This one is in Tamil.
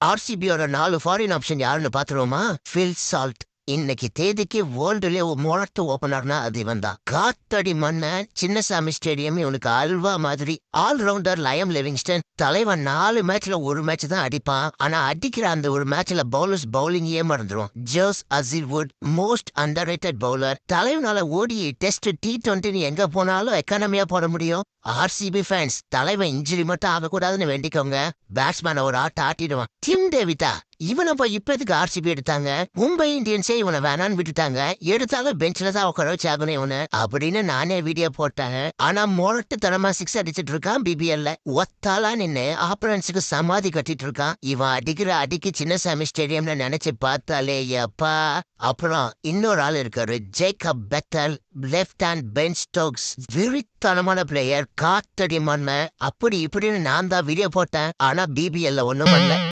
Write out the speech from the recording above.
ஆர்சிபியோட நாலு ஃபாரின் ஆப்ஷன் யாருன்னு பாத்துருவோமா ஃபில் சால்ட் இன்னைக்கு தேதிக்கு வேர்ல்டுல மொரட்டு ஓபனர்னா அது இவன் தான் காத்தடி மன்னன் சின்னசாமி ஸ்டேடியம் இவனுக்கு அல்வா மாதிரி. ஆல்ரவுண்டர் லயம் லிவிங்ஸ்டன் தலைவன் நாலு மேட்ச்ல ஒரு மேட்ச் தான் அடிப்பான். ஆனா அடிக்கிற அந்த ஒரு மேட்ச்ல பவுலர்ஸ் பவுலிங்கே மறந்துடும் Josh Hazlewood most underrated bowler தலைவனால ODI test D டுவெண்ட்டின்னு எங்க போனாலும் எக்கானமியா போட முடியும். ஆர்சிபி ஃபேன்ஸ் தலைவன் இன்ஜுரி மட்டும் ஆகக்கூடாதுன்னு வேண்டிக்கோங்க. பேட்ஸ்மேன் ஒரு ஆட்ட ஆட்டிடுவான். டிம் டேவிட்டா இவனை போய் இப்ப எதுக்கு ஆர்சிபி எடுத்தாங்க? மும்பை இந்தியன்ஸே இவனை வேணான்னு விட்டுட்டாங்க. எடுத்தாலும் பெஞ்சில தான் உட்கார வச்சு ஆகணும் இவனு. அப்படின்னு நானே வீடியோ போட்டேன். ஆனா மொரட்டு தனமா சிக்ஸ் அடிச்சிட்டு இருக்கான் பிபிஎல்ல ஒத்தாலா நின்னு ஆப்பரன்ஸுக்கு சமாதி கட்டிட்டு இருக்கான். இவன் அடிக்கிற அடிக்கு சின்னசாமி ஸ்டேடியம்ல நினைச்சு பார்த்தாலே அப்பா அப்புறம் இன்னொரு ஆள் இருக்காரு Jacob Bethell left hand Ben Stokes விரித்தனமான player காத்தடி மண்மை அப்படி இப்படின்னு நான் தான் வீடியோ போட்டேன். ஆனா பிபிஎல்ல ஒண்ணும் பண்ணல.